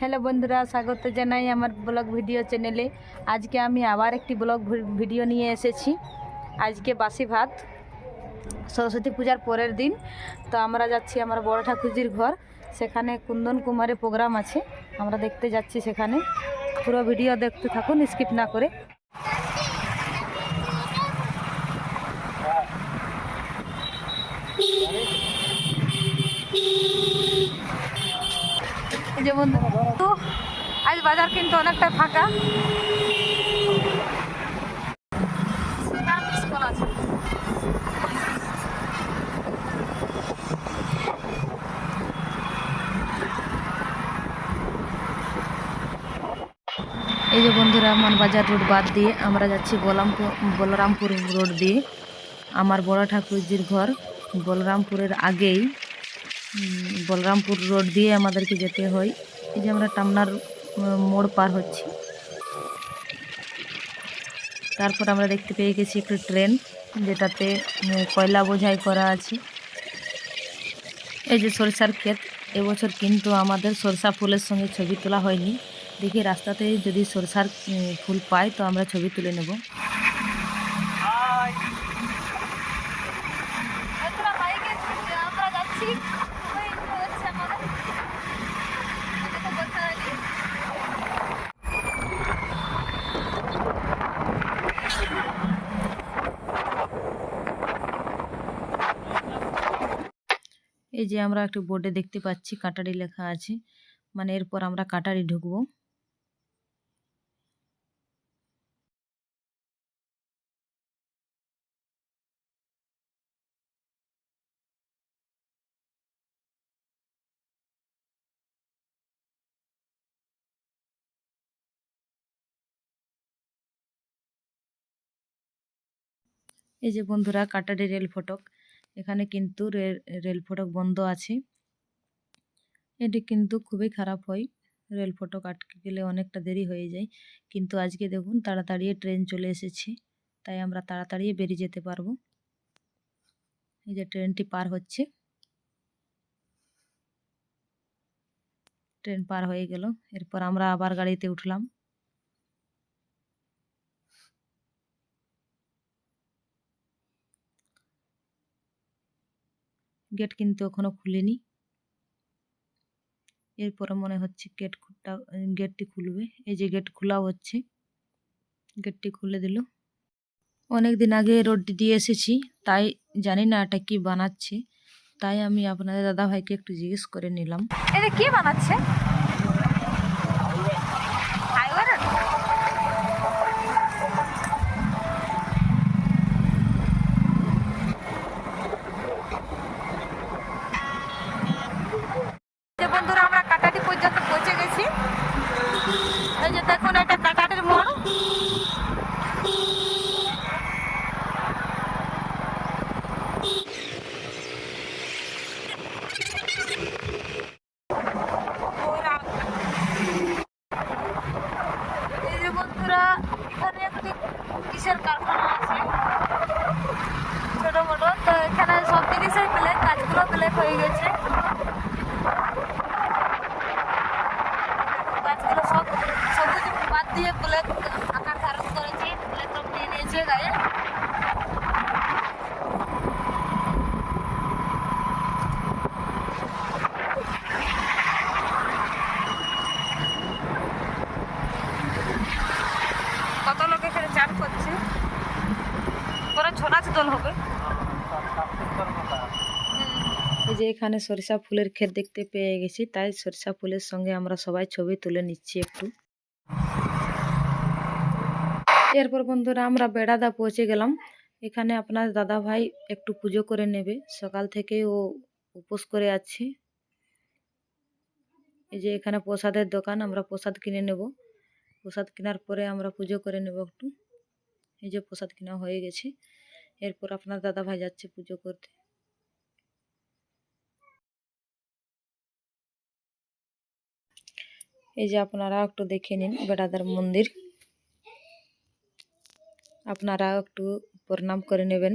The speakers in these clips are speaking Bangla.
হ্যালো বন্ধুরা, স্বাগত জানাই আমার ব্লগ ভিডিও চ্যানেলে। আজকে আমি আবার একটি ব্লগ ভিডিও নিয়ে এসেছি। আজকে বাসি ভাত, সরস্বতী পূজার পরের দিন। তো আমরা যাচ্ছি আমার বড় ঠাকুরজির ঘর। সেখানে কুন্দন কুমারের প্রোগ্রাম আছে। আমরা দেখতে যাচ্ছি সেখানে। পুরো ভিডিও দেখতে থাকুন স্কিপ না করে এই যে বন্ধু তো আজ বাজার কিন্তু অনেকটা ফাঁকা। এই যে বন্ধুরা মানবাজার রোড বাদ দিয়ে আমরা যাচ্ছি বলরামপুর রোড দিয়ে। আমার বড় ঠাকুরজির ঘর বলরামপুরের আগেই। বলরামপুর রোড দিয়ে আমাদেরকে যেতে হয়। এই যে আমরা টামনার মোড় পার হচ্ছি। তারপর আমরা দেখতে পেয়ে গেছি একটি ট্রেন, যেটাতে কয়লা বোঝাই করা আছে। এই যে সরিষার ক্ষেত, এবছর কিন্তু আমাদের সরষা ফুলের সঙ্গে ছবি তোলা হয়নি। দেখি রাস্তাতে যদি সরষার ফুল পাই, তো আমরা ছবি তুলে নেব। এই যে আমরা একটু বোর্ডে দেখতে পাচ্ছি কাটারি লেখা আছে। মানে এরপর আমরা কাটারি ঢুকবো। এই যে বন্ধুরা কাটারি রেল ফটক। এখানে কিন্তু রেল ফটক বন্ধ আছে। এটি কিন্তু খুবই খারাপ হয়। রেল ফটক আটকে গেলে অনেকটা দেরি হয়ে যায়। কিন্তু আজকে দেখুন তাড়াতাড়ি ট্রেন চলে এসেছে। তাই আমরা তাড়াতাড়ি বেরিয়ে যেতে পারব। এই যে ট্রেনটি পার হচ্ছে। ট্রেন পার হয়ে গেল। এরপর আমরা আবার গাড়িতে উঠলাম। গেট কিন্তু এখনও খুলেনি। এরপরে মনে হচ্ছে গেট খুঁটটা গেটটি খুলবে। এই যে গেট খোলা হচ্ছে গেটটি খুলে দিল। অনেক দিন আগে রোডটি দিয়ে এসেছি, তাই জানি না এটা কি বানাচ্ছে। তাই আমি আপনাদের দাদা ভাইকে একটু জিজ্ঞেস করে নিলাম। এটা কি বানাচ্ছে হাইওয়ে রোড যে বন্ধুরা আমরা কাটাটি পর্যন্ত পৌঁছে গেছি এই যে দেখুন এটা কাটাটির মোড় এই যে বন্ধুরা এখানে একটি কিসের কারখানা আছে ছোট মোটো তো এখানে সব জিনিসের ব্ল্যাক কাজগুলো ব্ল্যাক হয়ে গেছে গাছগুলো সব সবুজ বাদ দিয়ে ব্ল্যাক আকার ধারণ করেছে ব্ল্যাক রং নিয়ে নিয়েছে গায়ে কত লোক এখানে চান করছে হবে। এই যে এখানে সরিষা ফুলের ক্ষেত দেখতে পেয়ে গেছি, তাই সরিষা ফুলের সঙ্গে আমরা সবাই ছবি তুলে নিচ্ছি একটু। এরপর বন্ধুরা আমরা বেড়াদা পৌঁছে গেলাম। এখানে আপনার দাদা ভাই একটু পুজো করে নেবে। সকাল থেকে ও উপোস করে আছে। এই যে এখানে প্রসাদের দোকান, আমরা প্রসাদ কিনে নেব। প্রসাদ কেনার পরে আমরা পুজো করে নেব একটু। এই যে প্রসাদ কেনা হয়ে গেছে। এরপর আপনার দাদা ভাই যাচ্ছে পুজো করতে। এই যে আপনারা একটু দেখে নিন বেড়াদার মন্দির। আপনারা একটু প্রণাম করে নেবেন।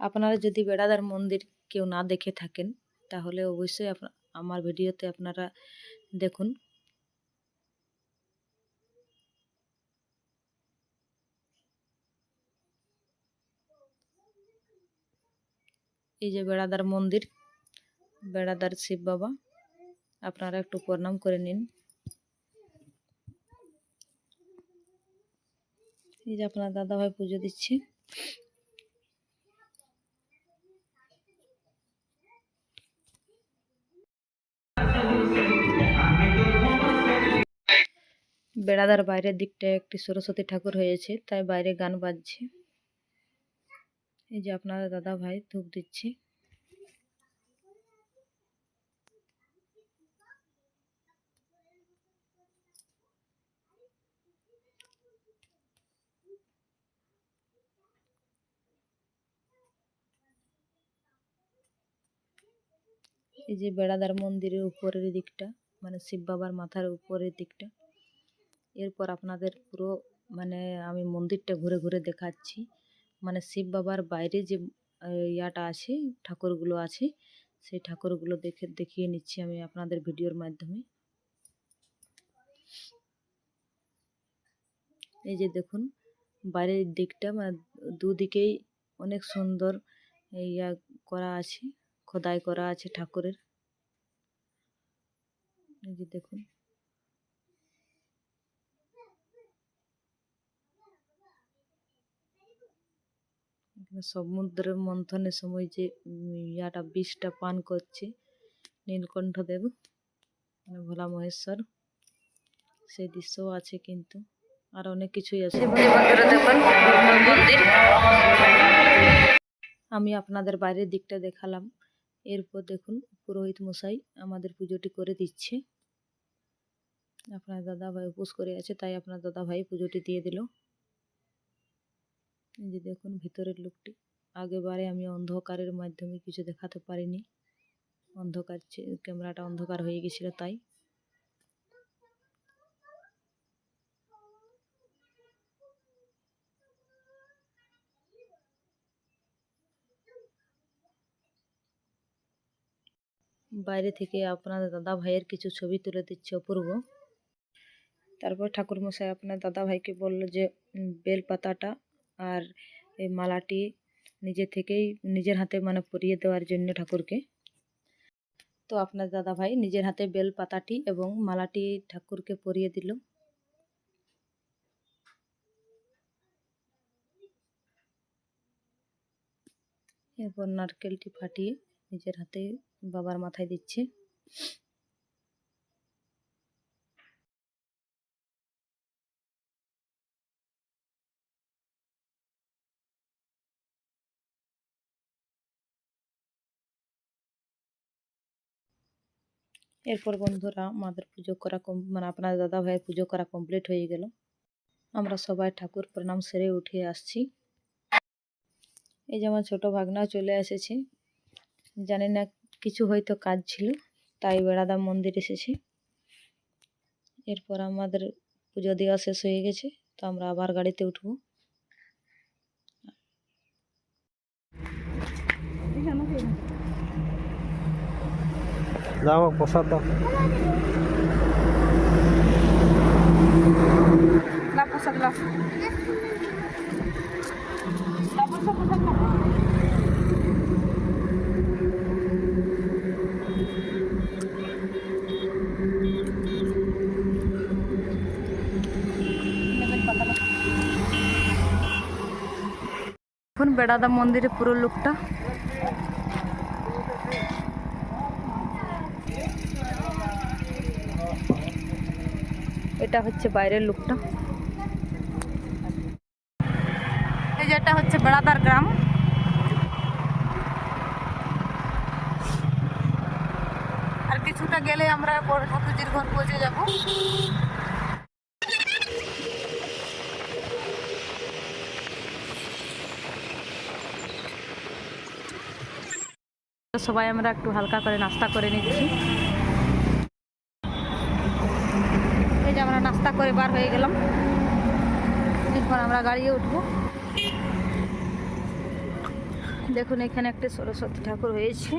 আপনারা যদি বেড়াদার মন্দির কেউ না দেখে থাকেন, তাহলে অবশ্যই আমার ভিডিওতে আপনারা দেখুন। এই যে বেড়াদার মন্দির, বেড়াদার শিব বাবা, আপনারা একটু প্রণাম করে নিন। এই যে আপনার দাদা ভাই পুজো দিচ্ছে। বেড়াদার বাইরের দিকটায় একটি সরস্বতী ঠাকুর হয়েছে, তাই বাইরে গান বাজছে। এই যে আপনার দাদা ভাই ধূপ দিচ্ছে। এই যে বেড়াদার মন্দিরের উপরের দিকটা মানে শিব বাবার মাথার উপরের দিকটা। এরপর আপনাদের পুরো মানে আমি মন্দিরটা ঘুরে ঘুরে দেখাচ্ছি। মানে শিব বাবার বাইরে যে ইয়াটা আছে, ঠাকুরগুলো আছে, সেই ঠাকুরগুলো দেখে, দেখিয়ে নিচ্ছি আমি আপনাদের ভিডিওর মাধ্যমে। এই যে দেখুন, বাইরের দিকটা মানে দুদিকেই অনেক সুন্দর ইয়া করা আছে, খোদাই করা আছে ঠাকুরের। এই যে দেখুন। সমুদ্রের মন্থনের সময় যে ইয়াটা বিষটা পান করছে, নীলকণ্ঠ দেব মানে ভোলা মহেশ্বর, সেই দৃশ্যও আছে কিন্তু, আর অনেক কিছুই আছে। আমি আপনাদের বাইরের দিকটা দেখালাম। এরপর দেখুন, পুরোহিত মশাই আমাদের পুজোটি করে দিচ্ছে। আপনার দাদা ভাই উপোস করে আছে, তাই আপনার দাদা ভাই পুজোটি দিয়ে দিল। যে দেখুন ভিতরের লোকটি। আগেবারে আমি অন্ধকারের মাধ্যমে কিছু দেখাতে পারিনি। অন্ধকার ক্যামেরাটা অন্ধকার হয়ে গেছিল তাই। বাইরে থেকে আপনাদের দাদা ভাইয়ের কিছু ছবি তুলে দিচ্ছে অপূর্ব। তারপর ঠাকুরমশাই আপনার দাদা ভাইকে বলল যে উম, বেল পাতাটা আর এই মালাটি নিজে থেকেই নিজের হাতে মানে পরিয়ে দেওয়ার জন্য ঠাকুরকে। তো আপনার দাদা ভাই নিজের হাতে বেল পাতাটি এবং মালাটি ঠাকুরকে পরিয়ে দিল। এরপর নারকেলটি ফাটিয়ে নিজের হাতে বাবার মাথায় দিচ্ছে। এরপর বন্ধুরা আমাদের পুজো করা কম মানে আপনার দাদা ভাইয়ের পুজো করা কমপ্লিট হয়ে গেল। আমরা সবাই ঠাকুর প্রণাম সেরে উঠে আসছি। এই যে আমার ছোটো ভাগনাও চলে এসেছে। জানি না কিছু হয়তো কাজ ছিল, তাই বেড়াদা মন্দির এসেছে। এরপর আমাদের পুজো দেওয়া শেষ হয়ে গেছে, তো আমরা আবার গাড়িতে উঠবো। যাও প্রসাদ দাও এখন বেড়াদা মন্দিরের পুরো লুকটা এটা হচ্ছে বাইরের লুকটা। এই যে এটা হচ্ছে বেড়াদার গ্রাম। আর কিছুটা গেলে আমরা বড় ঠাকুরজির ঘর পৌঁছে যাব। সবাই আমরা একটু হালকা করে নাস্তা করে নিচ্ছি। হয়ে বার হয়ে গেলাম। এখন আমরা গাড়িয়ে উঠব। দেখুন, এখানে একটা সরস্বতী ঠাকুর হয়েছে।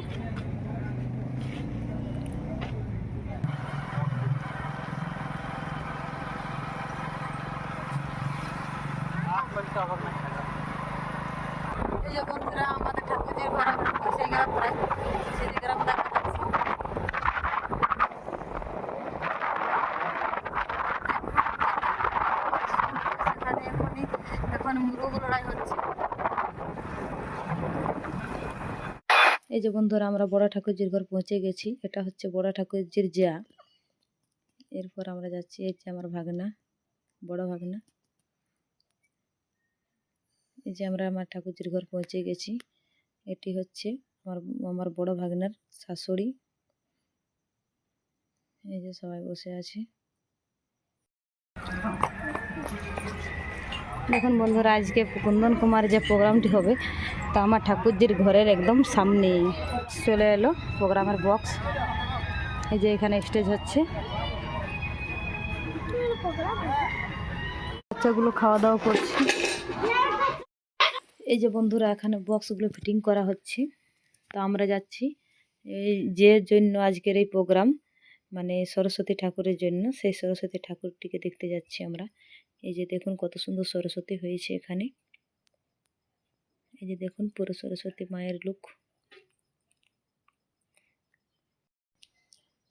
এই যে বন্ধুরা, আমাদের ঠাকুরের ঘরে প্রায় এই যে বন্ধুরা, আমরা বড় ঠাকুরজির ঘর পৌঁছে গেছি। এটা হচ্ছে বড় ঠাকুরজির যা এরপর আমরা যাচ্ছি, এই যে আমার ভাগনা, বড় ভাগনা। এই যে আমরা আমার ঠাকুরজির ঘর পৌঁছে গেছি। এটি হচ্ছে আমার আমার বড় ভাগনার শাশুড়ি। এই যে সবাই বসে আছে। দেখুন বন্ধুরা, আজকে কুন্দন কুমার যে প্রোগ্রামটি হবে, তা আমার ঠাকুরজির ঘরের একদম সামনেই। চলে এলো প্রোগ্রামের বক্স এই যে এখানে স্টেজ হচ্ছে। বাচ্চাগুলো খাওয়া দাওয়া করছে। এই যে বন্ধুরা, এখানে বক্সগুলো ফিটিং করা হচ্ছে। তো আমরা যাচ্ছি। এই যে জন্য আজকের এই প্রোগ্রাম মানে সরস্বতী ঠাকুরের জন্য, সেই সরস্বতী ঠাকুরটিকে দেখতে যাচ্ছি আমরা। এই যে দেখুন কত সুন্দর সরস্বতী হয়েছে এখানে। এই যে দেখুন পুরো সরস্বতী মায়ের লুক।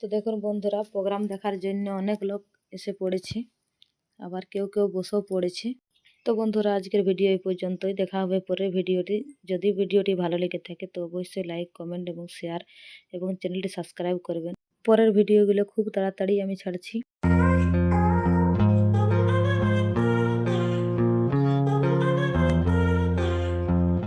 তো দেখুন বন্ধুরা, প্রোগ্রাম দেখার জন্য অনেক লোক এসে পড়েছে, আবার কেউ কেউ বসেও পড়েছে। তো বন্ধুরা, আজকের ভিডিও এই পর্যন্তই। দেখা হবে পরের ভিডিওটি। যদি ভিডিওটি ভালো লেগে থাকে তো অবশ্যই লাইক কমেন্ট এবং শেয়ার এবং চ্যানেলটি সাবস্ক্রাইব করবেন। পরের ভিডিওগুলো খুব তাড়াতাড়ি আমি ছাড়ছি।